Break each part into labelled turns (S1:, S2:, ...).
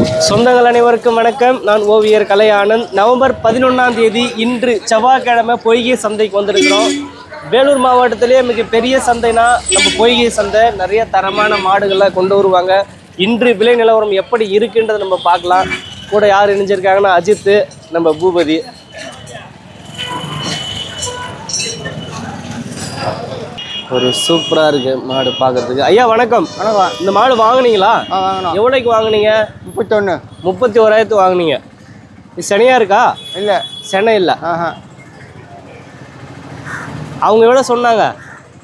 S1: சொந்தங்கள் அனைவருக்கும் வணக்கம். நான் ஓவியர் கலை ஆனந்த். நவம்பர் பதினொன்றாம் தேதி இன்று செவ்வாய்க்கிழமை பொய்கை சந்தைக்கு வந்திருக்கிறோம். வேலூர் மாவட்டத்திலேயே மிகப்பெரிய சந்தைனா நம்ம பொய்கை சந்தை. நிறைய தரமான மாடுகளை கொண்டு வருவாங்க. இன்று விலை நிலவரம் எப்படி இருக்குன்றதை நம்ம பார்க்கலாம். கூட யார் இணைஞ்சிருக்காங்கன்னா அஜித்து நம்ம பூபதி. ஒரு சூப்பராக இருக்கு மாடு பார்க்கறதுக்கு ஐயா வணக்கம்.
S2: வணக்கம்.
S1: இந்த மாடு வாங்குனீங்களா?
S2: ஆ வாங்கணும்
S1: எவ்வளோக்கு வாங்குனீங்க?
S2: முப்பத்தொன்று
S1: முப்பத்தி ஓராயிரத்து வாங்குனீங்க. இது சனியா இருக்கா?
S2: இல்லை.
S1: சென்னை இல்லை.
S2: ஆஹா.
S1: அவங்க எவ்வளோ சொன்னாங்க?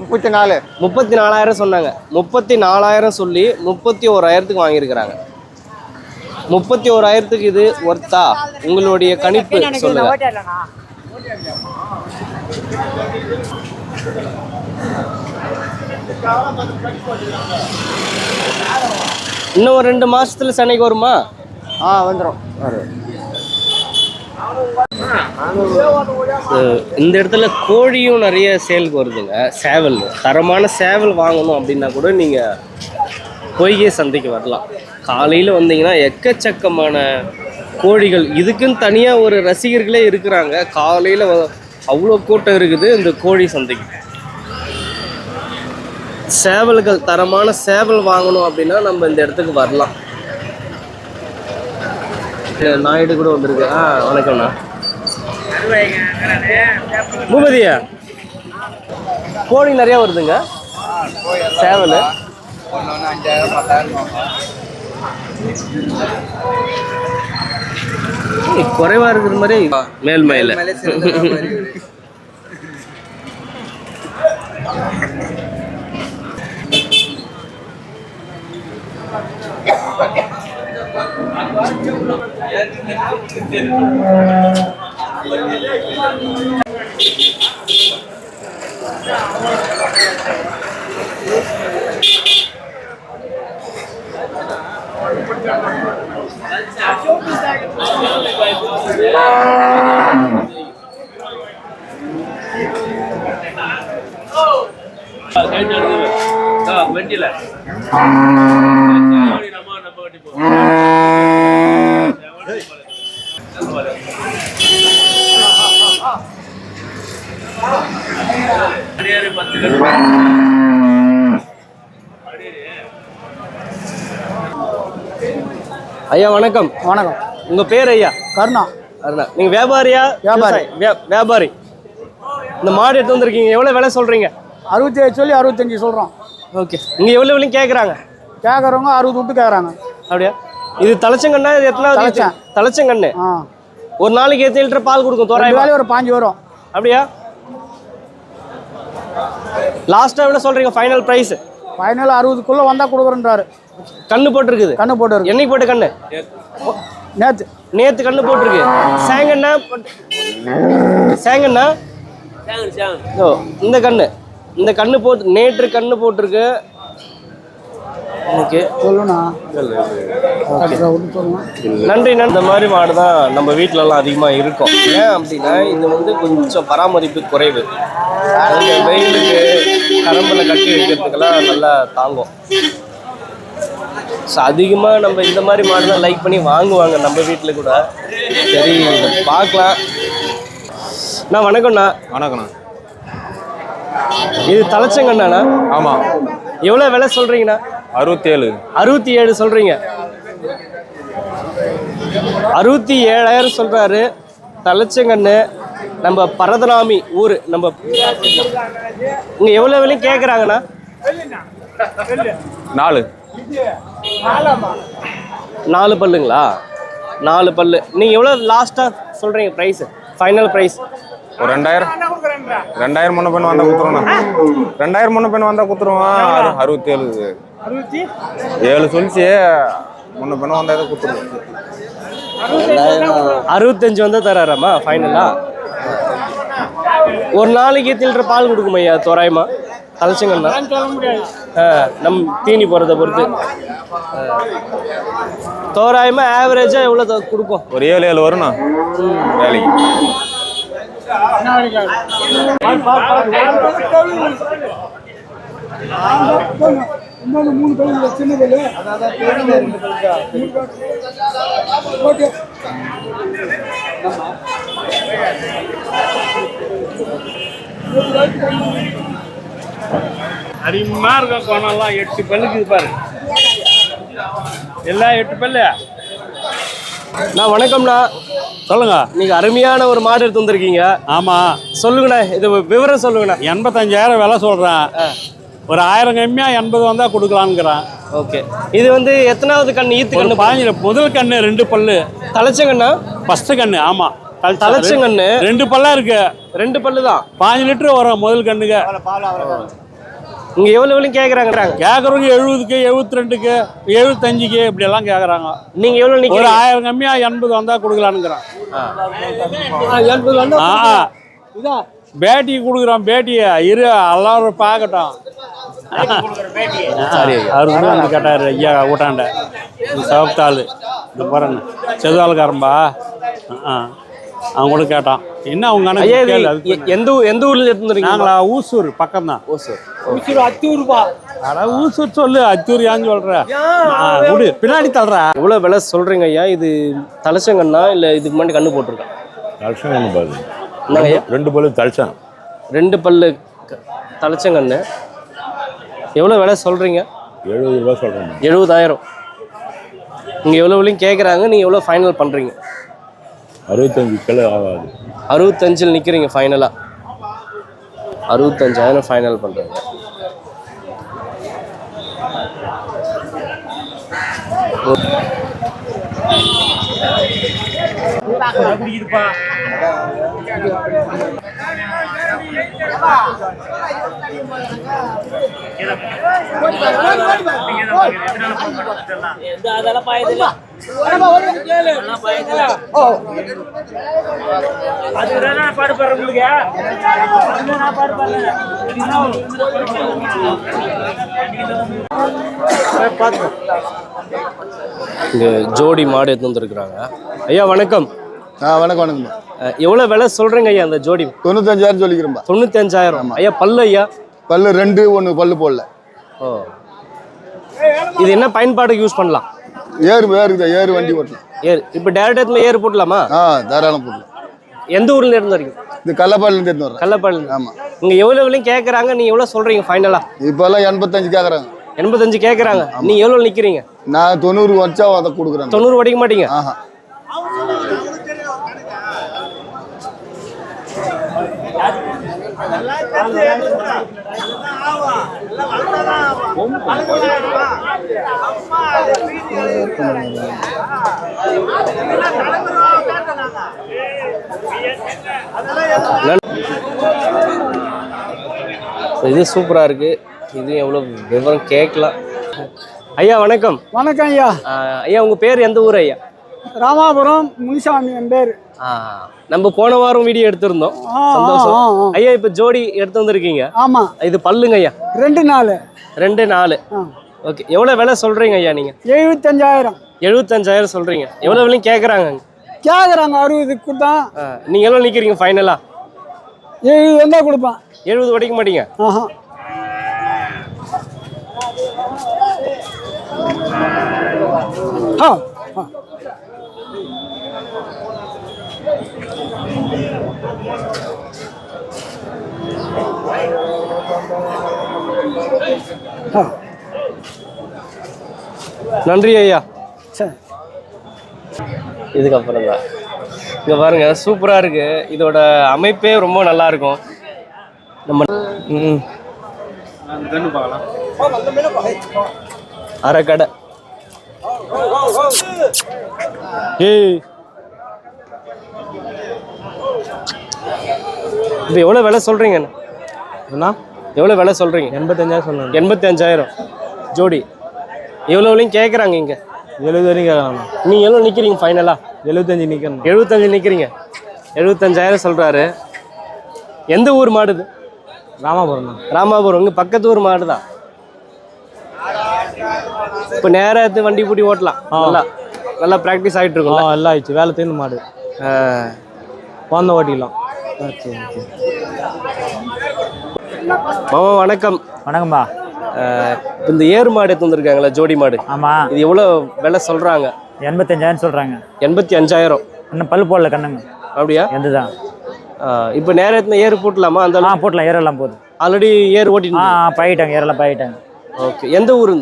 S2: முப்பத்தி நாலு
S1: முப்பத்தி நாலாயிரம் சொன்னாங்க. முப்பத்தி நாலாயிரம் சொல்லி முப்பத்தி ஓராயிரத்துக்கு வாங்கியிருக்கிறாங்க. முப்பத்தி ஓராயிரத்துக்கு இது ஒர்த்தா உங்களுடைய கணிப்பு சொல்லுங்க. இன்னும் ஒரு ரெண்டு மாசத்துல சென்னைக்கு வருமா?
S2: ஆ வந்துடும்
S1: இந்த இடத்துல கோழியும் நிறைய சேலுக்கு வருதுங்க. சேவல் தரமான சேவல் வாங்கணும் அப்படின்னா கூட நீங்கள் பொய்கை சந்தைக்கு வரலாம். காலையில் வந்தீங்கன்னா எக்கச்சக்கமான கோழிகள். இதுக்குன்னு தனியாக ஒரு ரசிகர்களே இருக்கிறாங்க. காலையில் அவ்வளோ கூட்டம் இருக்குது இந்த கோழி சந்தைக்கு. சேவல்கள் தரமான சேவல் வாங்கணும் அப்படின்னா நம்ம இந்த இடத்துக்கு வரலாம். நாயுடு கூட வந்திருக்கு. ஆ வணக்கம்ண்ணா. பூபதியா? கோழி நிறையா வருதுங்க. சேவல். குறைவா இருக்கிற மாதிரி மேல்மையில வண்டியில நம்ம நம்ம வண்டி போகிறோம் பத்து ஐயா வணக்கம்.
S2: வணக்கம்.
S1: உங்க பேர் ஐயா?
S2: கருணா.
S1: அருணா நீங்க வியாபாரியா?
S2: வியாபாரி.
S1: வியாபாரி. இந்த மாடு எடுத்து வந்திருக்கீங்க. எவ்வளவு விலை சொல்றீங்க?
S2: அறுபத்தி ஏழு சொல்லி அறுபத்தஞ்சி சொல்கிறோம்
S1: ஓகே. இங்க எவ்வளவு விலையும் கேக்குறாங்க?
S2: கேட்குறவங்க அறுபது விட்டு கேட்குறாங்க
S1: அப்படியா? இது தலைச்சங்கண்ணா? இது எத்தனாவது
S2: தலைச்சம்.
S1: தலைச்சங்கண்ணு. ஒரு நாளைக்கு எத்தனை லிட்டர் பால் கொடுக்கும்? தோராயமா?
S2: ஒரு பாஞ்சு வரும்.
S1: அப்படியா? லாஸ்டா எவ்வளவு சொல்றீங்க? ஃபைனல் பிரைஸ்
S2: ஃபைனல் அறுபதுக்குள்ளே வந்தால் கொடுக்குறேன்றாரு.
S1: கண்ணு போட்டிருக்குது.
S2: கண்ணு போட்டு
S1: என்னைக்கு போட்ட கண்ணு?
S2: நேற்று
S1: நேத்து கண்ணு போட்டிருக்கு. சேங்கண்ணா சேங்கண்ணா ஓ இந்த கண்ணு. இந்த கண்ணு போட்டு நேற்று கண்ணு போட்டிருக்கு.
S2: சொல்லுங்க
S1: நன்றி இந்த மாதிரி மாடு தான் நம்ம வீட்டிலலாம் அதிகமாக இருக்கும். ஏன் அப்படின்னா இது வந்து கொஞ்சம் பராமரிப்பு குறைவு. வெயிலுக்கு கரம்பில் கட்டி வைக்கிறதுக்கெல்லாம் நல்லா தாங்கும். ஸோ அதிகமாக நம்ம இந்த மாதிரி மாடு தான் லைக் பண்ணி வாங்குவாங்க நம்ம வீட்டில் கூட. சரி பார்க்கலாம். அண்ணா வணக்கம்ண்ணா.
S3: வணக்கண்ணா
S1: இது தலைச்சங்கண்ணாண்ணா?
S3: ஆமாம்
S1: எவ்வளோ விலை சொல்கிறீங்கண்ணா
S3: அறுபத்தேழு.
S1: அறுபத்தி ஏழு சொல்றீங்க. அறுபத்தி ஏழாயிரம் சொல்றாரு. தலைச்சங்கண்ணு நம்ம பரதனாமி ஊர் நம்ம இங்க எவ்வளவு விலையும் கேட்குறாங்கண்ணா
S3: நாலு.
S1: நாலு பல்லுங்களா? நாலு பல்லு. நீங்க எவ்வளவு லாஸ்டா சொல்றீங்க ப்ரைஸ் ஃபைனல் ப்ரைஸ்
S3: ஒரு ரெண்டாயிரம். ரெண்டாயிரம் முன்ன பெண் வந்தால் குத்துருவோண்ணா ரெண்டாயிரம் முன்ன பெண் வந்தால் குத்துருவோம். அறு அறுபத்தேழு. ஏழு சொல்லிச்சு. முன்ன பெண் வந்தால் எதை குத்துருவோம்.
S1: அறுபத்தஞ்சு வந்தா தராராமா? ஃபைனலா ஒரு நாளைக்கு எத்தனை லிட்டர் பால் கொடுக்கும் ஐயா? தோராயமா? தலைச்சங்கண்ணா நம் தீனி போகிறத பொறுத்து. தோராயமாக ஆவரேஜாக எவ்வளோ த- கொடுக்கும்?
S3: ஒரு ஏழு ஏழு வரும்ண்ணா. வேலைக்கு.
S2: இன்னொன்று மூணு பல்லு சின்ன பல்லு ஓகே
S4: அருமையா இருக்கும் கோணம்லாம் எட்டு பல்லுக்கு பாரு. எல்லாம் எட்டு பல்லு?
S1: நான் வணக்கம்ண்ணா.
S4: சொல்லுங்க.
S1: நீங்க அருமையான ஒரு மாடு எடுத்து வந்திருக்கீங்க.
S4: ஆமா.
S1: சொல்லுங்கண்ணா இது விவரம் சொல்லுங்கண்ணா.
S4: எண்பத்தஞ்சாயிரம் விலை சொல்றேன். ஒரு ஆயிரம் கம்மியா எண்பது வந்தா கொடுக்கலான்னுக்கிறேன்
S1: ஓகே. இது வந்து எத்தனாவது கண் ஈத்து கண்ணு?
S4: பாஞ்சு முதல் கண்ணு ரெண்டு பல்லு.
S1: தலைச்சங்கண்ணா?
S4: ஃபர்ஸ்ட் கண்ணு ஆமா. தலை-
S1: தலைச்சங்கண்ணு.
S4: ரெண்டு பல்லா இருக்கு.
S1: ரெண்டு பல்லு தான்
S4: பாஞ்சு லிட்டர் வரும் முதல் கண்ணுக்கு.
S1: இங்க எவ்வளவு எவ்வளவு கேக்குறாங்கறாங்க
S4: கேட்கறவங்க எழுபதுக்கு எழுபத்தி ரெண்டுக்கு எழுபத்தஞ்சுக்கு இப்படி எல்லாம் கேட்கறாங்க
S1: நீங்க எவ்வளவு
S4: ஒரு
S1: நிக்கிறீங்க?
S4: ஆயிரம் கம்மியா எண்பது வந்தா கொடுக்கலான்னுக்கிறேன்
S2: எண்பது வந்து
S4: ஆ
S2: இதா.
S4: பேட்டி கொடுக்குறோம் பேட்டியை. இரு எல்லாரும் பார்க்கட்டும்.
S1: சரி.
S4: அவர் வந்து கேட்டார் ஐயா ஊட்டாண்ட. இந்த சவத்தாள். இந்த பாருங்க செதுவாளுக்காரம்பா ஆ. அவன் கூட கேட்டான். என்ன அவங்க அண்ணன்?
S1: எந்த ஊ- எந்த ஊர்ல எடுத்து வந்திருக்கீங்க
S4: நாங்களா ஊசூர் பக்கம் தான்
S2: உச்சிரு அத்தூறுபா
S4: அட ஊசூர் சொல்லு அத்தூர் ஏன்னு சொல்ற? விடு பின்னாடி தள்ளுறா.
S1: எவ்வளவு விலை சொல்றீங்க ஐயா? இது தலைச்சங்கண்ணா இல்ல இதுக்கு முன்னாடி கண்ணு போட்டிருக்கேன்?
S5: தலசம் ஒன்று பாருங்க
S1: என்னங்க
S5: ரெண்டு பல்லு தலசம்.
S1: ரெண்டு பல்லு தலைச்சங்கண்ணு எவ்வளவு விலை சொல்றீங்க?
S5: எழுபது ரூபா சொல்கிறேன்
S1: எழுபதாயிரம். நீங்க எவ்வளவு விலையும் கேக்குறாங்க நீங்க எவ்வளவு ஃபைனல் பண்றீங்க?
S5: அறுபத்தஞ்சு கிலோ ஆகாது.
S1: அறுபத்தஞ்சில் நிக்கிறீங்க ஃபைனலா அறுபத்தஞ்சாயிரம் ஃபைனல் பண்றீங்க ஜோடி மாடு எடுத்து வந்துருக்குறாங்க. ஐயா வணக்கம்.
S6: ஆ வணக்கம் வணக்கம்
S1: அஹ், எவ்வளவு விலை சொல்றீங்க ஐயா அந்த ஜோடி?
S6: தொண்ணூத்தஞ்சாயிரம் சொல்லிக்கிறேன்பா.
S1: தொண்ணூத்தஞ்சாயிரம். ஐயா பல்லு ஐயா?
S6: பல்லு ரெண்டு ஒன்று பல்லு போடல.
S1: ஓ. இது என்ன பயன்பாடுக்கு யூஸ் பண்ணலாம்?
S6: ஏறு ஏறுக்குதா ஏறு வண்டி ஓட்டலாம்.
S1: ஏர் இப்போ டேரக்ட் எடுத்து ஏர் போடலாமா
S6: ஆ தாராளம் போடலாம்
S1: எந்த ஊர்ல இருந்து வரீங்க
S6: இது கள்ளப்பாடிலேருந்து எடுத்து வர்றேன்.
S1: கள்ளப்பாடு
S6: ஆமாம்
S1: இங்க எவ்வளவு விலையும் கேட்குறாங்க நீங்க எவ்வளவு சொல்றீங்க ஃபைனலா
S6: இப்போல்லாம் எண்பத்தஞ்சு கேட்குறாங்க
S1: எண்பத்தஞ்சு கேட்குறாங்க நீங்க எவ்வளவு நிக்கிறீங்க?
S6: நான் தொண்ணூறு வச்சா அதை கொடுக்குறேன்.
S1: தொண்ணூறு வடிக்க மாட்டீங்க?
S6: ஆஹா.
S1: இது சூப்பரா இருக்கு. இது எவ்வளவு விவரம் கேட்கலாம். ஐயா வணக்கம்.
S2: வணக்கம் ஐயா.
S1: ஐயா உங்க பேர் எந்த ஊர் ஐயா?
S2: ராமாபுரம் முனிசாமி என் பேர்.
S1: நம்ம போன வாரம் வீடியோ எடுத்திருந்தோம். சந்தோஷம். ஐயா இப்ப ஜோடி எடுத்து வந்திருக்கீங்க.
S2: ஆமாம்
S1: இது பல்லுங்க ஐயா.
S2: ரெண்டு நாள்
S1: ரெண்டு நாலு. ஓகே. எவ்வளவு விலை சொல்றீங்க ஐயா நீங்க?
S2: எழுபத்தஞ்சாயிரம்
S1: எழுபத்தஞ்சாயிரம் சொல்றீங்க. எவ்வளவு விலையும் கேட்குறாங்க
S2: கேட்குறாங்க அறுபதுக்கு தான்.
S1: நீங்க எவ்வளவு நிக்கிறீங்க ஃபைனலா
S2: எழுபது வந்தால் கொடுப்பேன்.
S1: எழுபது வடிக்க மாட்டீங்க?
S2: ஆஹா. ஆ.
S1: நன்றி ஐயா.
S2: சரி
S1: இதுக்கப்புறம் தான். இங்க பாருங்க சூப்பரா இருக்கு. இதோட அமைப்பே ரொம்ப நல்லா இருக்கும். நம்ம ம். அரைக்கடை.
S4: ஏய்.
S1: இப்போ எவ்வளோ விலை சொல்றீங்க
S4: என்ன?
S1: எவ்வளோ விலை சொல்றீங்க?
S4: எண்பத்தஞ்சாயிரம் சொன்னேன்
S1: எண்பத்தி அஞ்சாயிரம் ஜோடி. எவ்வளோ விலையும் கேட்குறாங்க இங்க?
S4: எழுபது வரைக்கும் கேட்கலாம்
S1: நீங்க எவ்வளோ நிக்கிறீங்க ஃபைனலா
S4: எழுபத்தஞ்சு நிற்கணும்
S1: எழுபத்தஞ்சு நிக்கிறீங்க. எழுபத்தஞ்சாயிரம் சொல்றாரு. எந்த ஊர் மாடுது
S4: ராமாபுரம் தான்.
S1: ராமாபுரம். இங்க பக்கத்து ஊர் மாடு தான் இப்போ நேரா எடுத்து வண்டி பூட்டி ஓட்டலாம். நல்லா நல்லா ப்ராக்டிஸ் ஆகிட்டு
S4: ஆ
S1: இருக்கும்ல
S4: எல்லாம் ஆயிடுச்சு. வேலை தீர்ந்து மாடு. குழந்த ஓட்டிக்கலாம்
S1: மாமா வணக்கம்.
S4: வணக்கம்பா
S1: அஹ், இந்த ஏறு மாடு எடுத்து வந்திருக்காங்களா ஜோடி மாடு.
S7: ஆமாம்
S1: இது எவ்வளோ விலை சொல்கிறாங்க
S7: எண்பத்தஞ்சாயிரம் சொல்கிறாங்க
S1: எண்பத்தி அஞ்சாயிரம்
S7: இன்னும் பல் போடல கண்ணுங்க.
S1: அப்படியா?
S7: எந்த தான்
S1: இப்போ நேரத்தில் ஏறு போட்டலாமா? அந்த
S7: ஆ போட்டலாம் ஏரெல்லாம் போகுது
S1: ஆல்ரெடி ஏறு ஓட்டிட்டு
S7: ஆ பழகிட்டாங்க ஏரெல்லாம் பழகிட்டாங்க
S1: ஓகே. எந்த ஊர்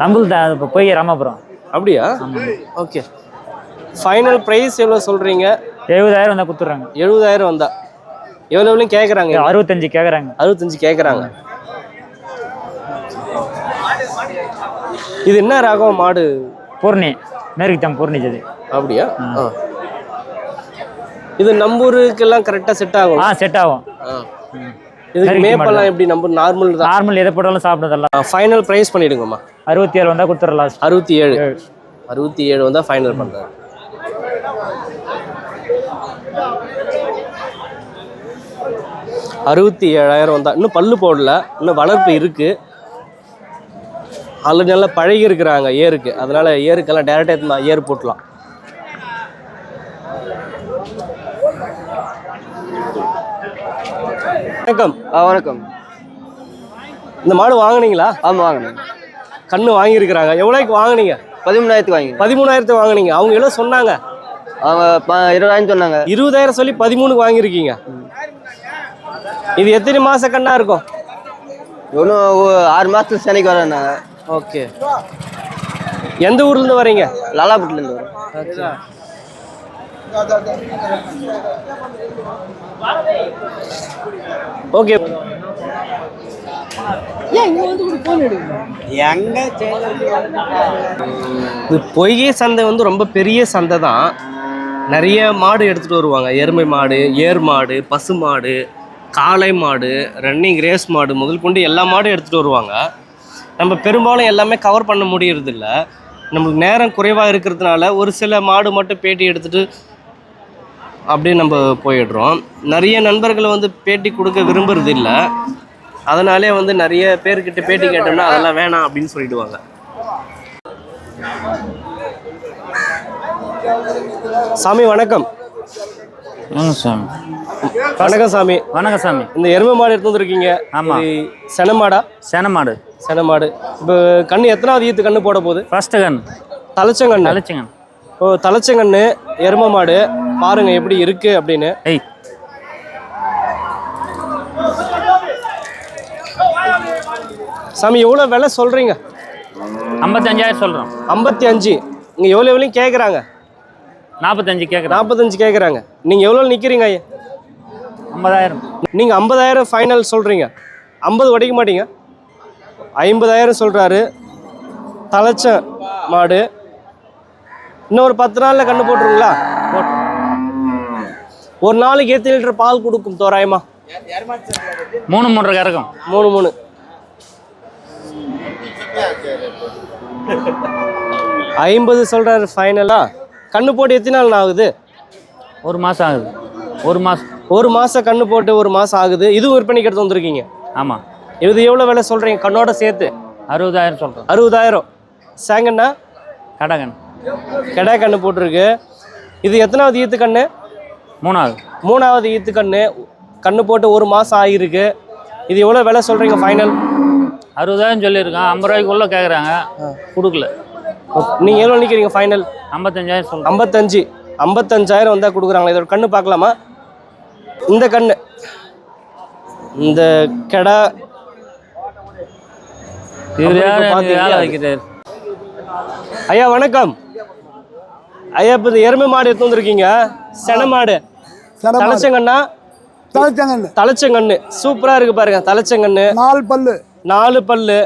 S7: நம்மளுது தான் இப்போ போய் ராமாபுரம்.
S1: அப்படியா? ஓகே. ஃபைனல் ப்ரைஸ் எவ்வளோ சொல்கிறீங்க
S7: எழுபதாயிரம் வந்தால் கொடுத்துட்றாங்க.
S1: எழுபதாயிரம் வந்தா. எவ்வளோ எவ்வளோ கேட்குறாங்க
S7: அறுபத்தஞ்சு கேட்குறாங்க
S1: அறுபத்தஞ்சு கேட்குறாங்க இது என்ன ரகம் மாடு?
S7: பூர்ணி. மேற்குத்தான் பூர்ணி ஜதி
S1: அப்படியா? இது நம்ம ஊருக்கெல்லாம் கரெக்டாக செட் ஆகும்.
S7: ஆ செட் ஆகும்.
S1: இதுக்கு மேப்பெல்லாம். எப்படி? நம்ம நார்மல் தான்.
S7: நார்மல் எதை போட்டாலும் சாப்பிடுறதெல்லாம்.
S1: ஃபைனல் ப்ரைஸ் பண்ணிடுங்கம்மா.
S7: அறுபத்தி ஏழு வந்தால் கொடுத்துட்றோம் லாஸ்ட்
S1: அறுபத்தி ஏழு. அறுபத்தி ஏழு வந்தால் ஃபைனல் பண்ணுறாரு அறுபத்தி ஏழாயிரம் வந்தா இன்னும் பல்லு போடல. இன்னும் வளர்ப்பு இருக்கு. ஆல்ரெடி நல்லா பழகி இருக்கிறாங்க ஏருக்கு. அதனால ஏருக்கெல்லாம் டேரெக்டாக ஏர் போட்டலாம். வணக்கம்.
S8: வணக்கம்.
S1: இந்த மாடு வாங்குனீங்களா?
S8: ஆமாம் வாங்கினேன்.
S1: கண்ணு வாங்கியிருக்கிறாங்க. எவ்வளோக்கு வாங்குனீங்க?
S8: பதிமூணாயிரத்துக்கு வாங்கி
S1: பதிமூணாயிரத்து வாங்குனீங்க. அவங்க எவ்வளோ சொன்னாங்க?
S8: அவங்க இருபதாயிரம் சொன்னாங்க.
S1: இருபதாயிரம் சொல்லி பதிமூணுக்கு வாங்கியிருக்கீங்க. இது எத்தனை மாச கண்ணா இருக்கும்?
S8: இன்னும் ஆறு மாதத்துக்கு சென்னைக்கு வரேன்னாங்க
S1: ஓகே. எந்த ஊர்ல இருந்து வரீங்க?
S8: லாலாபுட்டிலேருந்து வரேன்
S1: ஓகே. இது பொய்கை சந்தை வந்து ரொம்ப பெரிய சந்தை தான் நிறைய மாடு எடுத்துகிட்டு வருவாங்க. எருமை மாடு ஏர் மாடு பசு மாடு காளை மாடு ரன்னிங் ரேஸ் மாடு முதல் கொண்டு எல்லா மாடும் எடுத்துகிட்டு வருவாங்க. நம்ம பெரும்பாலும் எல்லாமே கவர் பண்ண முடியறதில்ல. நம்மளுக்கு நேரம் குறைவாக இருக்கிறதுனால ஒரு சில மாடு மட்டும் பேட்டி எடுத்துகிட்டு அப்படியே நம்ம போயிடுறோம். நிறைய நண்பர்களை வந்து பேட்டி கொடுக்க விரும்புறது இல்லை அதனாலே வந்து நிறைய பேர்கிட்ட பேட்டி கேட்டோம்னா அதெல்லாம் வேணாம் அப்படின்னு சொல்லிடுவாங்க. சாமி வணக்கம்
S7: சாமி.
S1: வணக்கம் சாமி
S7: வணக்கம் சாமி
S1: இந்த எருமை மாடு எடுத்து வந்திருக்கீங்க.
S7: ஆமா.
S1: சென மாடா
S7: சேன மாடு
S1: சென மாடு இப்போ கண்ணு எத்தனாவது ஈத்து கண்ணு போட போகுது?
S7: ஃபஸ்ட்டு கண்
S1: தலைச்சங்கண்ணு.
S7: அழைச்சிங்க
S1: ஓ தலைச்சங்கண்ணு எருமை மாடு. பாருங்க எப்படி இருக்கு அப்படின்னு.
S7: ஏய்.
S1: சாமி எவ்வளோ விலை சொல்றீங்க?
S7: ஐம்பத்தஞ்சாயிரம் சொல்கிறோம்
S1: ஐம்பத்தி அஞ்சு இங்கே எவ்வளோ எவ்வளோ கேட்குறாங்க
S7: நாற்பத்தஞ்சு கேட்குறேன்
S1: நாற்பத்தஞ்சு கேட்குறாங்க நீங்கள் எவ்வளோ நிற்கிறீங்க
S7: ஐம்பதாயிரம்.
S1: நீங்கள் ஐம்பதாயிரம் ஃபைனல் சொல்கிறீங்க ஐம்பது உடைக்க மாட்டீங்க. ஐம்பதாயிரம் சொல்கிறாரு தலைச்ச மாடு. இன்னும் ஒரு பத்து நாளில் கண்ணு போட்டுருங்களா? ஒரு நாளைக்கு எத்தனை லிட்டர் பால் கொடுக்கும் தோராயமா?
S7: மூணு மூன்றரை கறக்கும்.
S1: மூணு மூணு. ஐம்பது சொல்கிறாரு ஃபைனலா கண்ணு போட்டு எத்தனை நாள் ஆகுது?
S7: ஒரு மாதம் ஆகுது. ஒரு மாதம்
S1: ஒரு மாதம் கண்ணு போட்டு ஒரு மாதம் ஆகுது. இதுவும் விற்பனைக்கு எடுத்து வந்திருக்கீங்க.
S7: ஆமாம்
S1: இது எவ்வளோ விலை சொல்கிறீங்க கண்ணோட சேர்த்து.
S7: அறுபதாயிரம் சொல்கிறோம்
S1: அறுபதாயிரம். சேங்கண்ணா
S7: கடகன்.
S1: கெடா கண்ணு போட்டிருக்கு. இது எத்தனாவது ஈத்து கண்ணு?
S7: மூணாவது.
S1: மூணாவது ஈத்து கண்ணு. கண்ணு போட்டு ஒரு மாதம் ஆகிருக்கு இது எவ்வளோ விலை சொல்கிறீங்க ஃபைனல்
S7: அறுபதாயிரம் சொல்லியிருக்கான் ஐம்பது ரூபாய்க்குள்ளே கேட்குறாங்க கொடுக்கல.
S1: நீங்கள் எவ்வளோ நிற்கிறீங்க ஃபைனல்
S7: ஐம்பத்தஞ்சாயிரம் சொல்கிறோம்
S1: ஐம்பத்தஞ்சு. ஐம்பத்தஞ்சாயிரம் வந்தால் கொடுக்குறாங்களா இதோட கண்ணு பார்க்கலாமா? இந்த கண்ணு. இந்த கெடா. ஐயா வணக்கம். ஐயா இப்போ இந்த எருமை மாடு எடுத்து வந்திருக்கீங்க. சென மாடு. தலைச்சங்கண்ணா?
S2: தலைச்சங்கண்ணு.
S1: தலைச்சங்கண்ணு. சூப்பரா இருக்கு பாருங்க தலைச்சங்கண்ணு.
S2: நாலு பல்லு.
S1: நாலு பல்லு.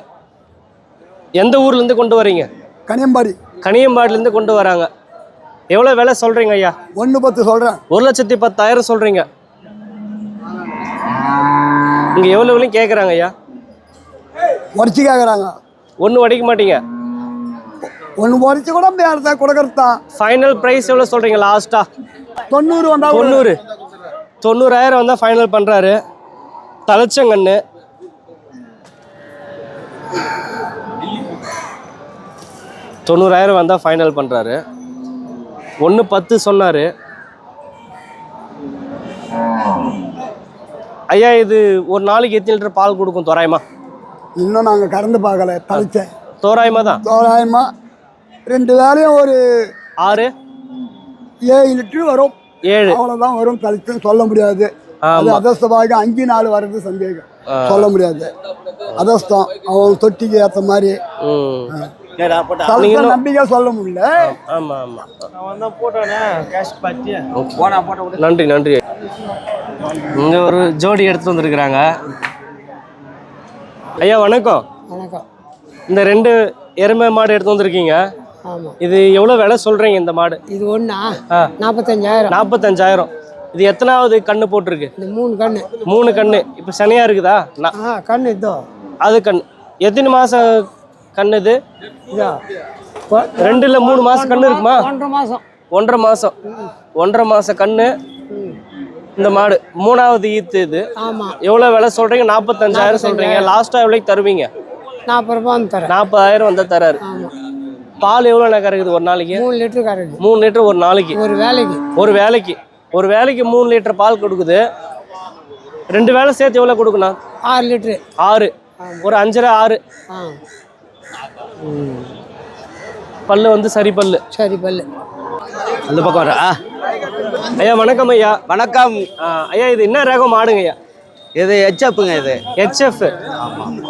S1: எந்த ஊர்ல இருந்து கொண்டு வரீங்க?
S2: கனியம்பாடி.
S1: கனியம்பாடில இருந்து கொண்டு வராங்க. எவ்வளவு விலை சொல்றீங்க ஐயா?
S2: ஒன்று பத்து சொல்கிறேன்
S1: ஒரு லட்சத்தி பத்தாயிரம் சொல்றீங்க. இங்க எவ்வளவு விலையும் கேக்குறாங்க ஐயா?
S2: உடச்சி கேட்குறாங்க
S1: ஒண்ணு வடிக்க மாட்டீங்க.
S2: ஒன்று உடச்சி கூட பேரத்தை கொடுக்கறது தான்.
S1: ஃபைனல் பிரைஸ் எவ்வளவு சொல்றீங்க லாஸ்டா
S2: தொண்ணூறு வந்தா
S1: தொண்ணூறு. தொண்ணூறாயிரம் வந்தால் ஃபைனல் பண்ணுறாரு தலைச்சங்கண்ணு தொண்ணூறாயிரம் வந்தால் ஃபைனல் பண்ணுறாரு ஒன்று பத்து சொன்னார். ஐயா இது ஒரு நாளைக்கு எத்தனை லிட்டர் பால் கொடுக்கும்? தோராயமா?
S2: இன்னும் நாங்கள் கறந்து பார்க்கல தளிச்சேன்
S1: தோராயமா தான்?
S2: தோராயமா. ரெண்டு வேலையும் ஒரு
S1: ஆறு?
S2: ஏழு லிட்டர் வரும்.
S1: ஏழு.
S2: அவ்வளோதான் வரும் தளிச்சுன்னு சொல்ல முடியாது. அது அதஸ்தமாக அஞ்சு நாள் வர்றது சந்தேகம். சொல்ல முடியாது. அதஸ்தம் அவன் தொட்டிக்கு ஏற்ற மாதிரி. தளிச்ச நம்பிக்கை சொல்ல முடியல.
S1: ஆமா ஆமா. நன்றி நன்றி. இங்க ஒரு ஜோடி எடுத்து வந்திருக்கிறாங்க. ஐயா வணக்கம்.
S2: வணக்கம்.
S1: இந்த ரெண்டு எருமை மாடு எடுத்து வந்திருக்கீங்க.
S2: ஆமாம்
S1: இது எவ்வளவு விலை சொல்றீங்க இந்த மாடு?
S2: இது ஒன்றா
S1: ஆ.
S2: நாற்பத்தஞ்சாயிரம்
S1: நாற்பத்தஞ்சாயிரம் இது எத்தனாவது கண்ணு போட்டிருக்கு?
S2: இந்த மூணு கண்ணு.
S1: மூணு கண்ணு. இப்போ சனியா இருக்குதா?
S2: கண்ணு இதோ.
S1: அது கண் எத்தனை மாசம் கண்ணு இது.
S2: இதோ
S1: ரெண்டு இல்ல மூணு மாசம் கண்ணு இருக்குமா?
S2: ஒன்றரை மாதம்
S1: ஒன்றரை மாசம். ஒன்றரை மாச கண்ணு. இந்த மாடு. மூணாவது ஈத்து இது. எவ்வளவு விலை சொல்றீங்க? நாற்பத்தஞ்சாயிரம் சொல்றீங்க. லாஸ்டா எவ்வளோக்கு தருவீங்க?
S2: நாற்பது ரூபா வந்து தரேன்.
S1: நாற்பதாயிரம் வந்தா தராரு. பால் எவ்வளோ கறக்குது ஒரு நாளைக்கு?
S2: மூணு லிட்டரு கறக்கு
S1: மூணு லிட்டர் ஒரு நாளைக்கு.
S2: ஒரு வேலைக்கு
S1: ஒரு வேலைக்கு ஒரு வேலைக்கு மூணு லிட்டர் பால் கொடுக்குது. ரெண்டு வேலை சேர்த்து எவ்வளோ கொடுக்கணும்?
S2: ஆறு லிட்டரு.
S1: ஆறு. ஒரு அஞ்சரை ஆறு. பல்லு வந்து சரி பல்லு.
S2: சரி பல்லு.
S8: அந்த பக்கம் வர
S1: ஐயா வணக்கம் ஐயா.
S8: வணக்கம்.
S1: ஐயா இது என்ன ரகம்? மாடுங்க ஐயா.
S8: இது ஹெச்அப்புங்க இது.
S1: HF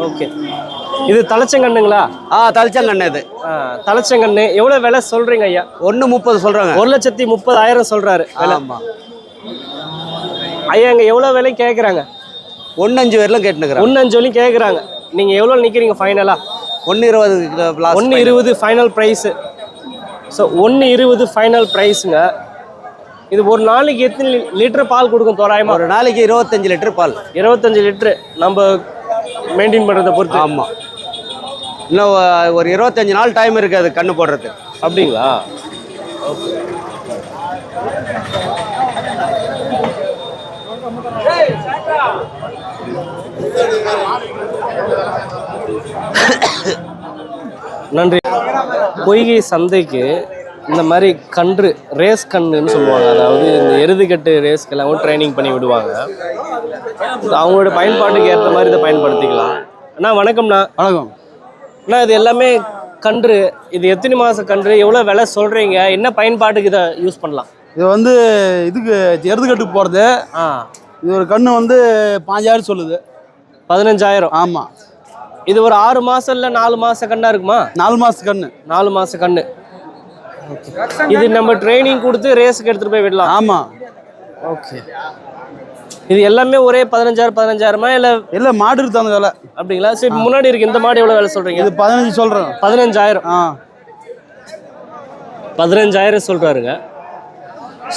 S1: okay. இது தலைச்சங்கண்ணுங்களா
S8: ஆ தலிச்சங்கண்ணு இது.
S1: தலைச்சங்கண்ணு எவ்வளோ விலை சொல்றீங்க ஐயா?
S8: ஒன்று முப்பது சொல்கிறாங்க
S1: ஒரு லட்சத்தி முப்பதாயிரம் சொல்றாரு. விலை.
S8: ஆமாம்
S1: ஐயா இங்க எவ்வளோ விலை கேட்குறாங்க
S8: ஒன்று அஞ்சு பேர்லாம் கேட்டுனுக்குறேன்
S1: ஒன்று அஞ்சு வரையும் கேட்குறாங்க நீங்க எவ்வளோ நிற்கிறீங்க ஃபைனலா
S8: ஒன்று இருபது
S1: ஒன்று இருபது ஃபைனல் ப்ரைஸு ஸோ ஒன்று இருபது ஃபைனல் ப்ரைஸுங்க இது ஒரு நாளைக்கு எத்தனை லிட்டர் பால் கொடுக்கும் தோராயமா?
S8: ஒரு நாளைக்கு இருபத்தஞ்சு லிட்டர் பால்.
S1: இருபத்தஞ்சு லிட்டரு. நம்ம மெயின்டைன் பண்ணுறதை பொறுத்து.
S8: ஆமாம் இன்னும் ஒரு இருபத்தஞ்சு நாள் டைம் இருக்குது அது கண்ணு போடுறது
S1: அப்படிங்களா? நன்றி. பொய்கை சந்தைக்கு இந்த மாதிரி கன்று ரேஸ் கன்றுன்னு சொல்லுவாங்க. அதாவது இந்த எருதுகட்டு ரேஸ்க்கெல்லாம் ட்ரைனிங் பண்ணி விடுவாங்க. அவங்களோட பயன்பாட்டுக்கு ஏற்ற மாதிரி இதை பயன்படுத்திக்கலாம். அண்ணா வணக்கம்ண்ணா.
S4: வணக்கம்.
S1: அண்ணா இது எல்லாமே கன்று. இது எத்தனை மாச கன்று? எவ்வளோ விலை சொல்றீங்க? என்ன பயன்பாட்டுக்கு இதை யூஸ் பண்ணலாம்?
S4: இது வந்து இதுக்கு எருதுகட்டுக்கு போகிறது
S1: ஆ.
S4: இது ஒரு கண்ணு வந்து பாஞ்சாயிரம் சொல்லுது.
S1: பதினஞ்சாயிரம்.
S4: ஆமாம்
S1: இது ஒரு ஆறு மாசம் இல்ல நாலு மாச கண்ணா இருக்குமா?
S4: நாலு மாதத்து கண்ணு.
S1: நாலு மாச கண்ணு. இது நம்ம ட்ரைனிங் கொடுத்து ரேஸுக்கு எடுத்துட்டு போய் விடலாம்.
S4: ஆமாம்
S1: ஓகே இது எல்லாமே ஒரே பதினஞ்சாயிரம் பதினஞ்சாயிரமா இல்ல
S4: இல்லை மாடு தகுந்த விலை.
S1: அப்படிங்களா? சரி முன்னாடி இருக்கு இந்த மாடு எவ்வளவு விலை சொல்றீங்க?
S4: இது பதினஞ்சு சொல்கிறேன்
S1: பதினஞ்சாயிரம்.
S4: ஆ.
S1: பதினஞ்சாயிரம் சொல்றாருங்க.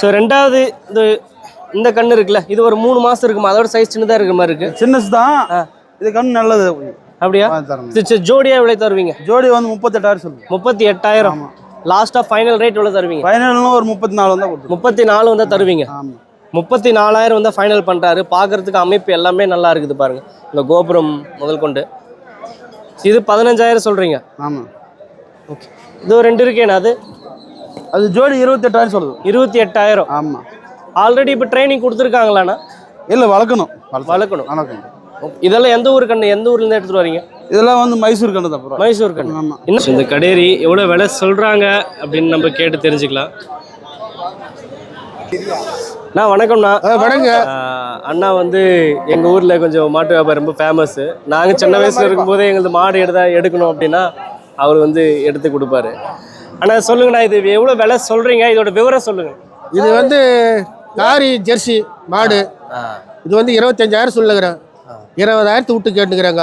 S1: ஸோ ரெண்டாவது இந்த இந்த கண்ணு இருக்குல்ல இது ஒரு மூணு மாசம் இருக்குமா? அதோட சைஸ் சின்னதா இருக்கிற மாதிரி இருக்கு.
S4: சின்னசு தான். இது கண்ணு நல்லது.
S1: அப்படியா? ஜோடியா எவ்வளவு தருவீங்க?
S4: ஜோடி வந்து முப்பத்தெட்டாயிரம் சொல்லுது
S1: முப்பத்தி எட்டாயிரம் லாஸ்டா ஃபைனல் ரேட் எவ்வளவு தருவீங்க?
S4: ஃபைனல்னு ஒரு முப்பத்தி நாலு கொடுத்துருவோம்.
S1: முப்பத்தி நாலு வந்தா தருவீங்க? முப்பத்தி நாலாயிரம் வந்து ஃபைனல் பண்றாரு. பார்க்கறதுக்கு அமைப்பு எல்லாமே நல்லா இருக்குது பாருங்க. இந்த கோபுரம் முதல் கொண்டு. இது பதினஞ்சாயிரம் சொல்றீங்க?
S4: ஆமாம்
S1: ஓகே இது ரெண்டு இருக்கேனா அது?
S4: அது ஜோடி இருபத்தெட்டாயிரம் சொல்லுது.
S1: இருபத்தி எட்டாயிரம்
S4: ஆமாம்
S1: ஆல்ரெடி இப்போ ட்ரைனிங் கொடுத்துருக்காங்களாண்ணா?
S4: இல்லை வளர்க்கணும்.
S1: வளர்க்கணும்.
S4: வளர்க்கணும்.
S1: இதெல்லாம் எந்த ஊர் கண்ணு? எந்த ஊர்ல இருந்து எடுத்துட்டு வரீங்க?
S4: இதெல்லாம் வந்து மைசூர் கண்ணு தான்
S1: மைசூர் கண்ணு.
S4: ஆமாம்
S1: இன்னும் இந்த கடேரி எவ்வளோ விலை சொல்றாங்க அப்படின்னு நம்ம கேட்டு தெரிஞ்சுக்கலாம். அண்ணா வணக்கம்ண்ணா.
S6: வணங்க.
S1: ஆஹ் அண்ணா வந்து எங்க ஊர்ல கொஞ்சம் மாட்டு வியாபாரம் ரொம்ப ஃபேமஸ் நாங்க சின்ன வயசுல இருக்கும்போதே எங்களுக்கு மாடு எடுத்தா எடுக்கணும் அப்படின்னா அவர் வந்து எடுத்து கொடுப்பாரு. அண்ணா சொல்லுங்கண்ணா இது எவ்வளவு விலை சொல்றீங்க? இதோட விவரம் சொல்லுங்க.
S9: இது வந்து காரி ஜெர்சி மாடு. இது வந்து இருபத்தஞ்சாயிரம் சொல்லுகிறேன். இருபதாயிரத்து விட்டு கேட்டுக்கிறேங்க.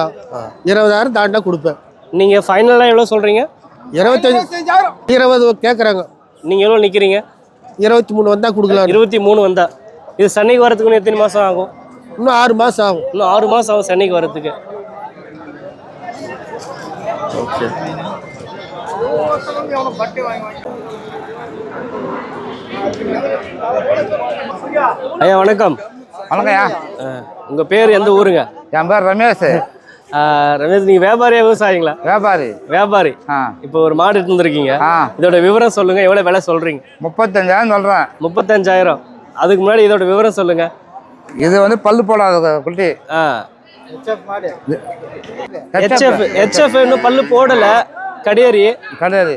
S9: இருபதாயிரம் தாண்டா கொடுப்பேன்.
S1: நீங்க ஃபைனலா எவ்வளவு சொல்றீங்க?
S9: இருபத்தஞ்சு இருபது கேட்குறாங்க
S1: நீங்க எவ்வளவு நிக்கிறீங்க?
S9: இருபத்தி மூணு வந்தால் கொடுக்கலாம்.
S1: இருபத்தி மூணு வந்தா. இது சென்னைக்கு வரதுக்கு இன்னும் எத்தனை மாசம் ஆகும்?
S9: இன்னும் ஆறு மாதம் ஆகும்.
S1: இன்னும் ஆறு மாசம் ஆகும் சென்னைக்கு வரதுக்கு ஐயா வணக்கம்.
S3: வணக்கம்யா.
S1: அஹ், உங்க பேர் எந்த ஊருங்க?
S3: என் பேர் ரமேஷ்.
S1: ரமேஷ் நீங்க வியாபாரியா விவசாயிங்களா?
S3: வியாபாரி.
S1: வியாபாரி.
S3: ஆ.
S1: இப்போ ஒரு மாடு எடுத்து வந்திருக்கீங்க.
S3: ஆ.
S1: இதோட விவரம் சொல்லுங்க எவ்வளவு விலை சொல்றீங்க?
S3: முப்பத்தஞ்சாயிரம் சொல்கிறேன்
S1: முப்பத்தஞ்சாயிரம். அதுக்கு முன்னாடி இதோட விவரம் சொல்லுங்க.
S3: இது வந்து பல்லு போடாத குட்டி.
S1: ஹெச்எஃப் ஹெச்எஃப் இன்னும் பல்லு போடல. கடியரி.
S8: கிடையாது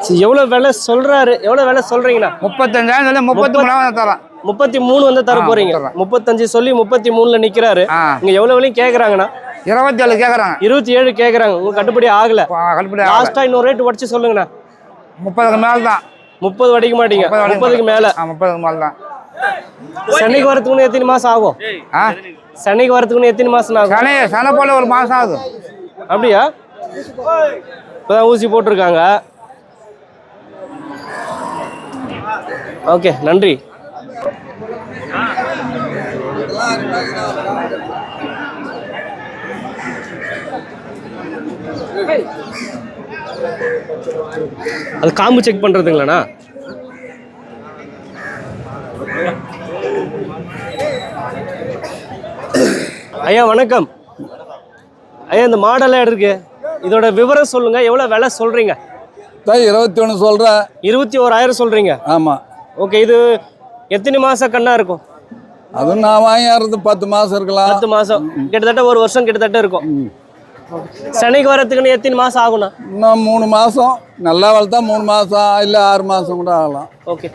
S1: சரி, எவ்வளவு விலை சொல்றாரு? எவ்வளவு விலை சொல்றீங்கண்ணா
S8: முப்பத்தஞ்சாயிரம் முப்பத்தி மூணாயிரம் தரேன்.
S1: முப்பத்தி மூணு வந்து தர போறீங்க. முப்பத்தஞ்சு சொல்லி முப்பத்தி மூணுல நிக்கிறாரு.
S8: ஆ.
S1: இங்க எவ்வளவு விலையும் கேக்குறாங்கண்ணா?
S8: இருபத்தி ஏழு கேட்குறாங்க
S1: இருபத்தி ஏழு கேக்குறாங்க உங்களுக்கு கட்டுப்படி ஆகல. லாஸ்டா இன்னொரு ரேட் உடச்சு சொல்லுங்கண்ணா.
S8: முப்பதுக்கு மேல தான்
S1: முப்பது வடிக்க மாட்டீங்க. முப்பதுக்கு மேல.
S8: முப்பதுக்கு மேல தான்
S1: சென்னைக்கு வரதுக்குன்னு எத்தனை மாசம் ஆகும்? சென்னைக்கு வரதுக்குன்னு எத்தனை மாசம் ஆகும்?
S8: சனி சனை போல ஒரு மாசம் ஆகுது.
S1: அப்படியா? இப்பதான் ஊசி போட்டிருக்காங்க. ஓகே நன்றி. அது காம்பு செக் பண்றதுங்களாண்ணா? ஐயா வணக்கம். ஐயா இந்த மாடெல்லாம் இருக்கு? இதோட விவரம் சொல்லுங்க. எவ்வளவு விலை சொல்றீங்க?
S6: இருபத்தி ஒன்று சொல்கிறேன்
S1: இருபத்தி ஓராயிரம் சொல்றீங்க?
S6: ஆமாம்
S1: ஓகே இது எத்தனை மாசம் கண்ணா இருக்கும்?
S6: அதுவும் நான் வாங்கிடுறது பத்து மாதம் இருக்கலாம்.
S1: பத்து மாசம். கிட்டத்தட்ட ஒரு வருஷம் கிட்டத்தட்ட இருக்கும். சென்னைக்கு வரதுக்குன்னு எத்தனை மாசம் ஆகும்ண்ணா?
S6: இன்னும் மூணு மாதம் நல்லா வளர்த்தா மூணு மாதம் இல்லை ஆறு மாதம் கூட ஆகலாம்.
S1: ஓகே.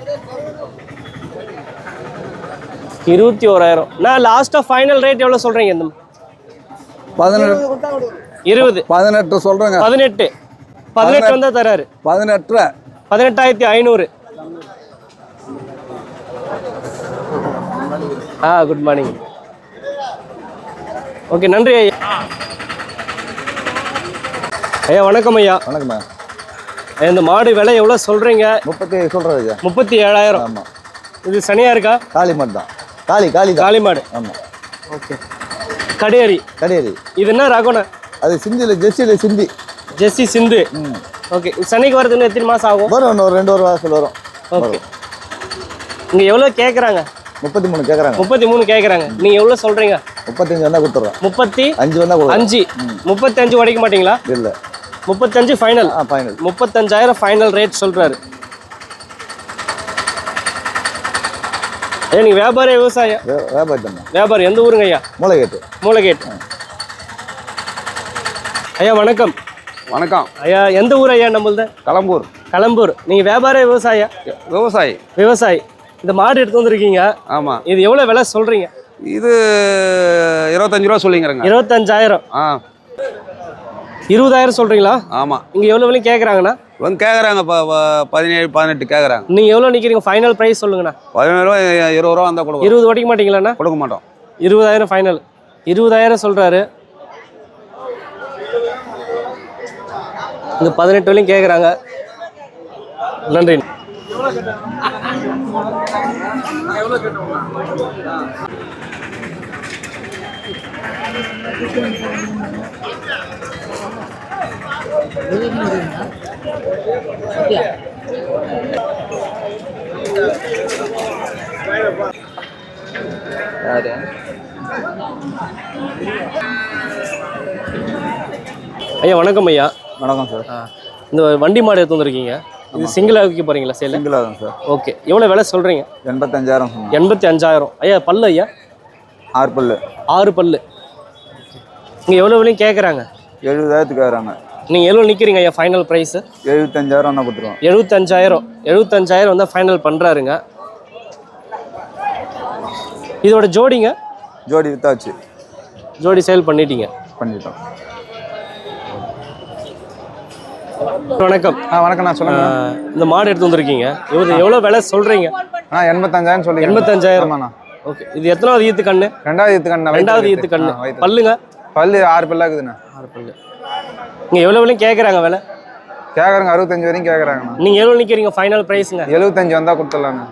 S1: இருபத்தி ஓராயிரம் நான் லாஸ்ட்டாக ஃபைனல் ரேட் எவ்வளோ சொல்றீங்க? இந்த
S6: பதினெட்டு.
S1: இருபது.
S6: பதினெட்டு சொல்கிறேங்க
S1: பதினெட்டு. பதினெட்டு வந்தா தராரு.
S6: பதினெட்டு
S1: பதினெட்டாயிரத்தி ஐநூறு. ஆ குட் மார்னிங் ஓகே நன்றி ஐயா. ஐயா வணக்கம் ஐயா.
S6: வணக்கம்மா.
S1: ஐயா, இந்த மாடு விலை எவ்வளோ சொல்கிறீங்க
S6: முப்பத்தி சொல்கிறது
S1: முப்பத்தி ஏழாயிரம்.
S6: ஆமாம்
S1: இது சனியாக இருக்கா?
S6: காளி மட்டும் தான். காளி காளி
S1: காளி மாடு.
S6: ஆமாம்
S1: ஓகே கடையரி.
S6: கிடையாது
S1: இது என்ன ரகம்ண்ணா
S6: அது சிந்தியில் ஜெர்சியில் சிந்தி.
S1: ஜெஸ்ஸி சிந்து. ஓகே சனிக்கு வரதுன்னு எத்தனை மாதம் ஆகும்?
S6: வரும் ஒரு ரெண்டு ஒரு வாரத்தில் வரும்.
S1: ஓகே இங்கே எவ்வளோ கேட்குறாங்க
S6: முப்பத்தி மூணு கேட்குறாங்க
S1: முப்பத்தி மூணு கேட்குறாங்க நீங்கள் எவ்வளோ சொல்கிறீங்க
S6: முப்பத்தஞ்சு வந்தால் கொடுத்துட்றோம்
S1: முப்பத்தி
S6: அஞ்சு வந்தால்
S1: அஞ்சு. முப்பத்தஞ்சு உடைக்க மாட்டீங்களா?
S6: இல்லை.
S1: முப்பத்தஞ்சு ஃபைனல்
S6: ஆ ஃபைனல்
S1: முப்பத்தஞ்சாயிரம் ஃபைனல் ரேட் சொல்றாரு. ஐயா நீங்க வியாபாரி விவசாயம்
S6: வியாபாரி தான்?
S1: வியாபாரி எந்த ஊருங்க ஐயா?
S6: மூளைகேட்டு.
S1: மூலகேட் ஐயா வணக்கம்.
S3: வணக்கம்.
S1: ஐயா எந்த ஊர் ஐயா நம்மள்து?
S3: களம்பூர்
S1: களம்பூர் நீங்க வியாபாரி விவசாய?
S3: விவசாயி.
S1: விவசாயி. இந்த மாடு எடுத்து வந்திருக்கீங்க.
S3: ஆமா.
S1: இது எவ்வளவு விலை சொல்றீங்க?
S3: இது இருபத்தஞ்சு ரூபா சொல்லிங்கிறேங்க
S1: இருபத்தஞ்சாயிரம்.
S3: ஆ.
S1: இருபதாயிரம் சொல்றீங்களா?
S3: ஆமா.
S1: இங்க எவ்வளவு விலையும் கேக்குறாங்கண்ணா?
S3: இவங்க கேட்குறாங்க பதினேழு பதினெட்டு கேட்குறாங்க
S1: நீங்க எவ்வளவு நிக்கிறீங்க? ஃபைனல் பிரைஸ் சொல்லுங்கண்ணா.
S3: பதினேழு ரூபா இருபது ரூபா வந்தால் கொடுக்கும்
S1: இருபது உடைக்க மாட்டீங்களாண்ணா?
S3: கொடுக்க மாட்டோம்.
S1: இருபதாயிரம் ஃபைனல் இருபதாயிரம் சொல்றாரு. இங்க பதினெட்டு வரையும் கேக்குறாங்க. நன்றி. ஐயா வணக்கம் ஐயா.
S6: வணக்கம் சார்.
S1: இந்த வண்டி மாடு எடுத்து வந்திருக்கீங்க? இது சிங்கிளாக விற்க போறீங்களா சேல
S6: சிங்கிளாக தான் சார்.
S1: ஓகே எவ்வளோ விலை சொல்றீங்க?
S6: எண்பத்தஞ்சாயிரம்
S1: எண்பத்தி அஞ்சாயிரம் ஐயா பல்லு ஐயா?
S6: ஆறு பல்லு.
S1: ஆறு பல்லு. இங்கே எவ்வளோ விலையும் கேட்குறாங்க
S6: எழுபதாயிரத்துக்கு கேட்குறாங்க
S1: நீங்கள் எவ்வளோ நிற்கிறீங்க ஐயா ஃபைனல் ப்ரைஸு
S6: எழுபத்தஞ்சாயிரம் வந்தால் கொடுத்துருவோம்.
S1: எழுபத்தஞ்சாயிரம். எழுபத்தஞ்சாயிரம் வந்து ஃபைனல் பண்ணுறாருங்க இதோட ஜோடிங்க?
S6: ஜோடி வித்தாச்சு.
S1: ஜோடி சேல் பண்ணிட்டீங்க.
S6: பண்ணிட்டோம்.
S1: வணக்கம்.
S3: ஆ வணக்கண்ணா சொல்லுங்க.
S1: ஆஹ், இந்த மாடு எடுத்து வந்திருக்கீங்க. இவர் எவ்வளோ விலை சொல்கிறீங்க
S3: ஆ எண்பத்தஞ்சாயிரம் சொல்லி
S1: எண்பத்தஞ்சாயிரம்?
S3: ஆமாண்ணா.
S1: ஓகே. இது எத்தனாவது ஈத்து கண்ணு?
S3: ரெண்டாவது ஈத்து கண்ணா
S1: ரெண்டாவது ஈத்து கண்ணு. பல்லுங்க?
S3: பல்லு ஆறு பல்லா இருக்குதுண்ணா.
S1: ஆறு பல்லு. இங்கே எவ்வளோ விலையும் கேட்குறாங்க விலை?
S3: கேட்குறாங்க அறுபத்தஞ்சு வரையும் கேட்குறாங்கண்ணா
S1: நீங்கள் எவ்வளோ நிற்கிறீங்க ஃபைனல் ப்ரைஸுங்க
S3: எழுபத்தஞ்சு வந்தால் கொடுத்துடலாண்ணா.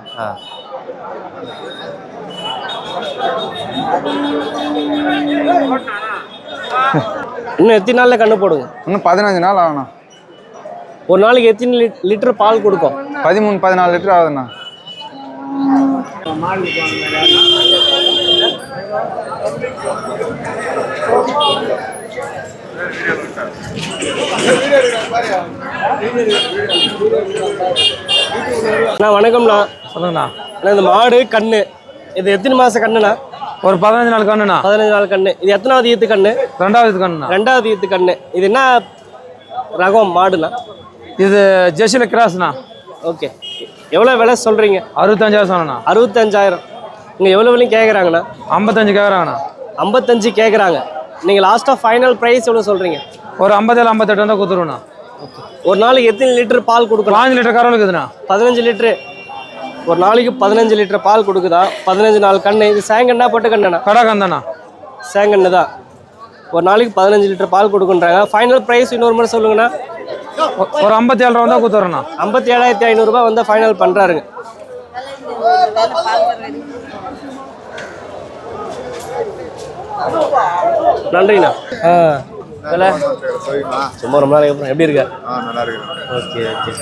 S1: இன்னும் எத்தனை நாளில் கண்ணு போடுங்க?
S3: இன்னும் பதினஞ்சு நாள் ஆகுண்ணா
S1: ஒரு நாளைக்கு எத்தனை லிட்- லிட்டர் பால் கொடுக்கும்?
S3: பதிமூணு பதினாலு லிட்டர் ஆகுதுண்ணா.
S1: அண்ணா வணக்கம்ண்ணா.
S8: சொல்லுங்கண்ணா.
S1: அண்ணா இந்த மாடு கண்ணு இது எத்தனை மாச கண்ணுண்ணா?
S3: ஒரு பதினஞ்சு நாள் கண்ணுண்ணா.
S1: பதினஞ்சு நாள் கண்ணு. இது எத்தனாவது ஈத்து கண்ணு?
S3: ரெண்டாவது கண்ணுண்ணா.
S1: ரெண்டாவது ஈத்து கண்ணு. இது என்ன ரகம் மாடுண்ணா?
S3: இது ஜெர்சியில் கிராஸ்ண்ணா.
S1: ஓகே. எவ்வளோ விலை சொல்கிறீங்க
S3: அறுபத்தஞ்சாயிரம் சொன்னண்ணா.
S1: அறுபத்தஞ்சாயிரம். இங்கே எவ்வளோ விலையும் கேட்குறாங்கண்ணா
S3: ஐம்பத்தஞ்சு கேட்குறாங்கண்ணா
S1: ஐம்பத்தஞ்சு கேட்குறாங்க நீங்கள் லாஸ்ட்டாக ஃபைனல் ப்ரைஸ் எவ்வளோ சொல்கிறீங்க
S3: ஒரு ஐம்பத்தேழு ஐம்பத்தெட்டு வந்தால் கொடுத்துருவோண்ணா
S1: ஒரு நாளைக்கு எத்தனை லிட்டர் பால் கொடுக்கலாம்
S3: பாஞ்சு லிட்டர் கரவல் இருக்குதுண்ணா.
S1: பதினஞ்சு லிட்ரு ஒரு நாளைக்கு பதினஞ்சு லிட்டர் பால் கொடுக்குதா? பதினஞ்சு நாள் கண்ணு. இது சேங்கண்ணா பொட்டு கண்ணண்ணா?
S3: கடா கந்தாண்ணா
S1: சேங்கண்ணு தான். ஒரு நாளைக்கு பதினஞ்சு லிட்டர் பால் கொடுக்குன்றாங்க. ஃபைனல் ப்ரைஸ் இன்னொரு முறை சொல்லுங்கண்ணா.
S3: ஒரு ஐம்பத்தி ஏழு ரூபா வந்தால் கொடுத்துட்றேண்ணா
S1: ஐம்பத்தி ஏழாயிரத்தி ஐநூறுரூபா வந்து ஃபைனல் பண்ணுறாருங்க நன்றிண்ணா. ஆ. விலை? சும்மா ரொம்ப நாளைக்கு அப்புறம் எப்படி இருக்க?
S10: நல்லா இருக்கு.
S1: Okay okay.